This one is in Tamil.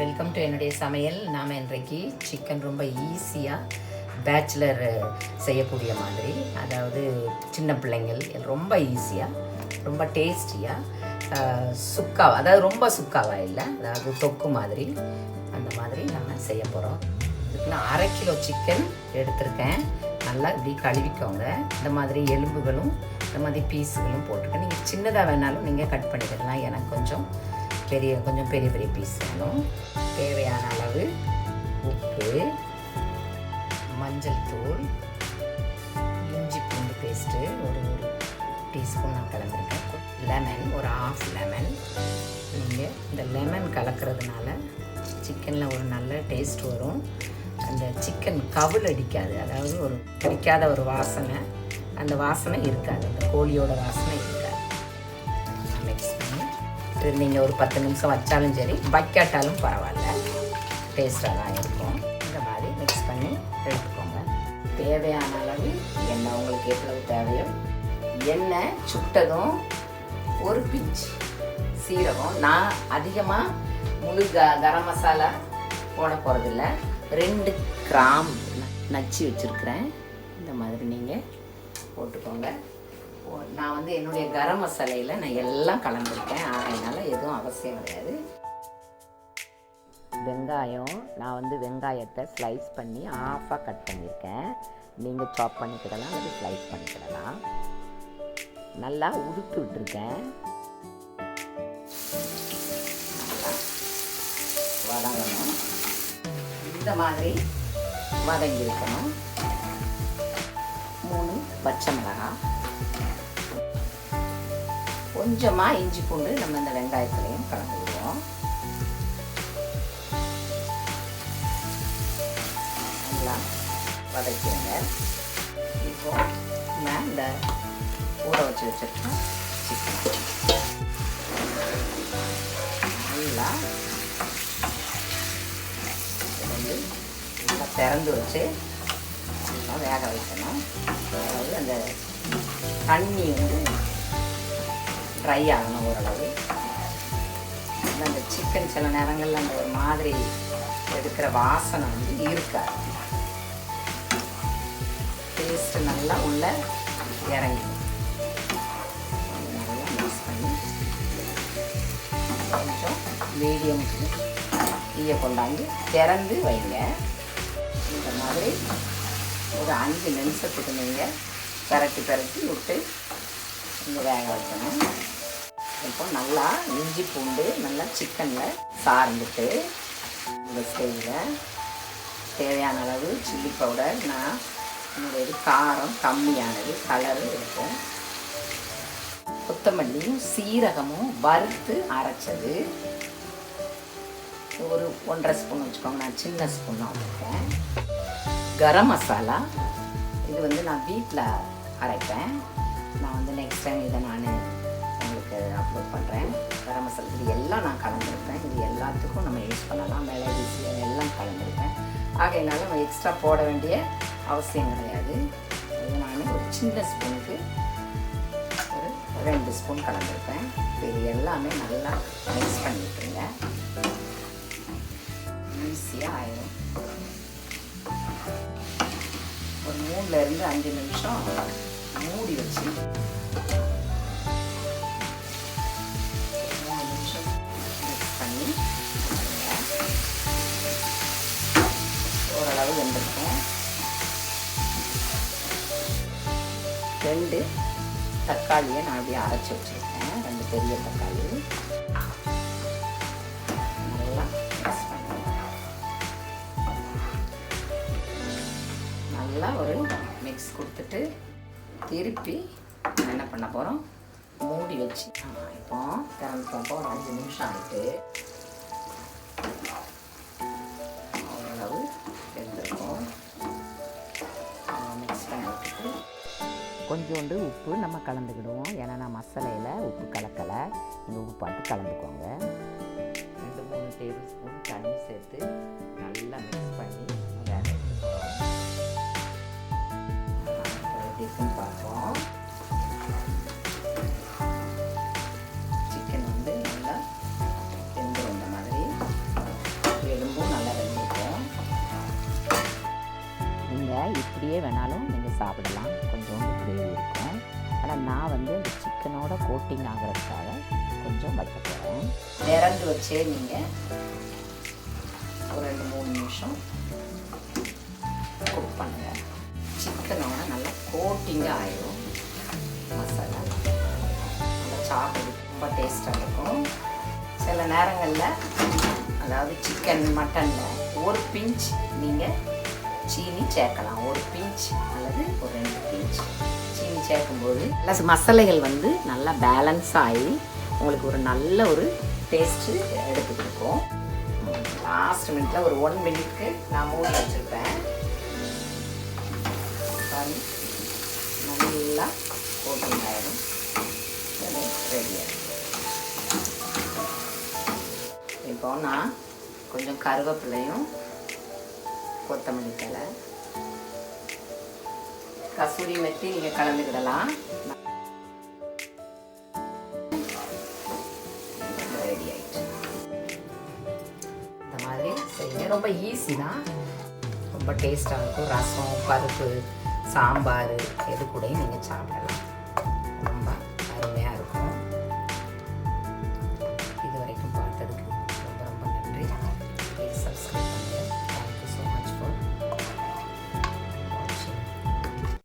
வெல்கம் டு என்னுடைய சமையல். நாம் இன்றைக்கு சிக்கன் ரொம்ப ஈஸியாக பேச்சுலர் செய்யக்கூடிய மாதிரி. அதாவது சின்ன பிள்ளைங்கள் ரொம்ப ஈஸியாக ரொம்ப டேஸ்டியாக சுக்காவாக அதாவது ரொம்ப சுக்காவா இல்லை அதாவது தொக்கு மாதிரி அந்த மாதிரி நம்ம செய்ய போகிறோம் இதுக்கு நான் அரை கிலோ சிக்கன் எடுத்திருக்கேன். நல்லா இப்படி கழுவிக்கோங்க. இந்த மாதிரி எலும்புகளும் இந்த மாதிரி பீஸுகளும் போட்டுருக்கேன் நீங்கள் சின்னதாக வேணாலும் நீங்கள் கட் பண்ணிக்கலாம். எனக்கு கொஞ்சம் பெரிய கொஞ்சம் பெரிய பெரிய பீஸ் வேணும். தேவையான அளவு உப்பு மஞ்சள் தூள் இஞ்சி பூண்டு பேஸ்ட்டு ஒரு ஒரு டீஸ்பூன் நான் கலந்துருக்கேன். லெமன் ஒரு ஆஃப் லெமன் நீங்கள் இந்த லெமன் கலக்கிறதுனால சிக்கனில் ஒரு நல்ல டேஸ்ட் வரும். அந்த சிக்கன் கவுல் அடிக்காது. அதாவது ஒரு பிடிக்காத ஒரு வாசனை. அந்த வாசனை இருக்காது. அந்த கோழியோட வாசனை நீங்கள் ஒரு பத்து நிமிஷம் வச்சாலும் சரி வைக்காட்டாலும் பரவாயில்ல. டேஸ்ட்டாக தான் இருக்கும். இந்த மாதிரி மிக்ஸ் பண்ணி எடுத்துக்கோங்க. தேவையான அளவு எண்ணெய் உங்களுக்கு எவ்வளவு தேவையோ எண்ணெய் சுட்டதும் ஒரு பிஞ்ச் சீரகம். நான் அதிகமாக முழு க கரம் மசாலா போட போகிறதில்ல ரெண்டு கிராம் ந- நச்சு வச்சுருக்கிறேன். இந்த மாதிரி நீங்கள் போட்டுக்கோங்க. நான் வந்து என்னுடைய கரம் மசாலையில் நான் எல்லாம் கலந்துருக்கேன். அதனால எதுவும் அவசியம் கிடையாது. வெங்காயம் நான் வந்து வெங்காயத்தை ஸ்லைஸ் பண்ணி ஆஃபாக கட் பண்ணியிருக்கேன். நீங்கள் சாப் பண்ணிக்கிடலாம் அல்லது ஸ்லைஸ் பண்ணிக்கிடலாம். நல்லா உடுத்து விட்டுருக்கேன். நல்லா வதங்கணும். இந்த மாதிரி வதங்கி இருக்கணும் மூணு பச்சை மிளகாய் கொஞ்சமாக இஞ்சி பூண்டு நம்ம இந்த வெங்காயத்துலையும் கலந்து விடுவோம் நல்லா வதக்கிடுங்க. இப்போ நான் இந்த ஊற வச்சு வச்சுருக்கோம் சிக்கன் நல்லா வந்து நல்லா திறந்து வச்சு நல்லா வேக வைக்கணும். அதாவது அந்த தண்ணி வந்து ட்ரை ஆகணும் ஓரளவு. அந்த சிக்கன் சில நேரங்களில் அந்த ஒரு மாதிரி எடுக்கிற வாசனை வந்து இருக்காது. டேஸ்ட்டு நல்லா உள்ள இறங்கிடும். நல்லா மிக்ஸ் பண்ணி கொஞ்சம் மீடியமுக்கு தீயை கொண்டாந்து திறந்து வைங்க. இந்த மாதிரி ஒரு அஞ்சு நிமிஷத்துக்கு நீங்கள் பரட்டி பரட்டி விட்டு இங்கே வேக வைக்கணும். இப்போ நல்லா இஞ்சி பூண்டு நல்லா சிக்கனில் சார்ந்துட்டு இந்த ஸ்டேஜில் தேவையான அளவு சில்லி பவுடர் நான் என்னுடைய காரம் கம்மியானது கலரு இருக்கும் கொத்தமல்லியும் சீரகமும் வறுத்து அரைச்சது. ஒரு ஒன்றரை ஸ்பூன் வச்சுக்கோங்க நான் சின்ன ஸ்பூன் வச்சுருக்கேன் கரம் மசாலா இது வந்து நான் வீட்டில் அரைப்பேன். நான் வந்து நெக்ஸ்ட் டைம் இதை நான் அப்லோட் பண்ணுறேன் கரம் மசாலா இது எல்லாம் நான் கலந்துருப்பேன். இது எல்லாத்துக்கும் நம்ம யூஸ் பண்ணலாம். மிளகு சீரகம் எல்லாம் கலந்துருப்பேன். ஆகையினால நம்ம எக்ஸ்ட்ரா போட வேண்டிய அவசியம் கிடையாது. இது நான் ஒரு சின்ன ஸ்பூனுக்கு ஒரு ரெண்டு ஸ்பூன் கலந்துருப்பேன். இது எல்லாமே நல்லா மிக்ஸ் பண்ணிட்டுருங்க ஈஸியாக ஆயிடும் ஒரு மூணுலேருந்து அஞ்சு நிமிஷம் மூடி வச்சு ரெண்டு தக்காளியை நான் அப்படியே அரைச்சி வச்சுருக்கேன். ரெண்டு பெரிய தக்காளி. நல்லா மிக்ஸ் நல்லா ஒரு மிக்ஸ் கொடுத்துட்டு திருப்பி என்ன பண்ண போகிறோம் மூடி வச்சு. இப்போ திறந்து போகிறோம் ஒரு அஞ்சு நிமிஷம் ஆகிட்டு கொஞ்சோண்டு உப்பு நம்ம கலந்துக்கிடுவோம். ஏன்னா நான் மசாலையில் உப்பு கலக்கலை. நீங்கள் உப்பு பார்த்து கலந்துக்கோங்க. ரெண்டு மூணு டேபிள் ஸ்பூன் தண்ணி சேர்த்து நல்லா மிக்ஸ் பண்ணி வேக டிஃபன் பார்ப்போம் சிக்கன் வந்து நல்லா வெந்து வந்த மாதிரி எலும்பும் நல்லா வெந்திருக்கும். நீங்கள் இப்படியே வேணாலும் நீங்கள் சாப்பிடலாம். கொஞ்சோண்டு இருக்கும். ஆனால் நான் வந்து இந்த சிக்கனோட கோட்டிங் ஆகிறதுக்காக கொஞ்சம் வைக்க போகிறேன் திறந்து வச்சே நீங்கள் ஒரு ரெண்டு மூணு நிமிஷம் குக் பண்ணுங்கள் சிக்கனோட நல்லா கோட்டிங்காக ஆயிடும் மசாலா. நல்லா சாப்பிட்டு ரொம்ப டேஸ்ட்டாக இருக்கும். சில நேரங்களில் அதாவது சிக்கன் மட்டனில் ஒரு பிஞ்ச் நீங்கள் சீனி சேர்க்கலாம். ஒரு பிஞ்ச் அல்லது ஒரு ரெண்டு பிஞ்ச் சீனி சேர்க்கும்போது ப்ளஸ் மசாலைகள் வந்து நல்லா பேலன்ஸ் ஆகி உங்களுக்கு ஒரு நல்ல ஒரு டேஸ்ட்டு எடுத்து கொடுக்கும். லாஸ்ட் மினிட்ல ஒரு ஒன் மினிட்க்கு நான் மூடி வச்சுருப்பேன். நல்லா கோட்டிங் ஆயிடும். ரெடி ஆகிடும் இப்போ நான் கொஞ்சம் கருவேப்பிலையும் கொத்தமல்லி தழை கசூரி மெத்தி நீங்கள் கலந்துக்கிடலாம். ரெடி ஆயிடுச்சு. இந்த மாதிரி செய்யுங்க. ரொம்ப ஈஸி தான். ரொம்ப டேஸ்ட்டாக இருக்கும். ரசம் பருப்பு சாம்பார் எது கூடயும் நீங்கள் சாப்பிடலாம்.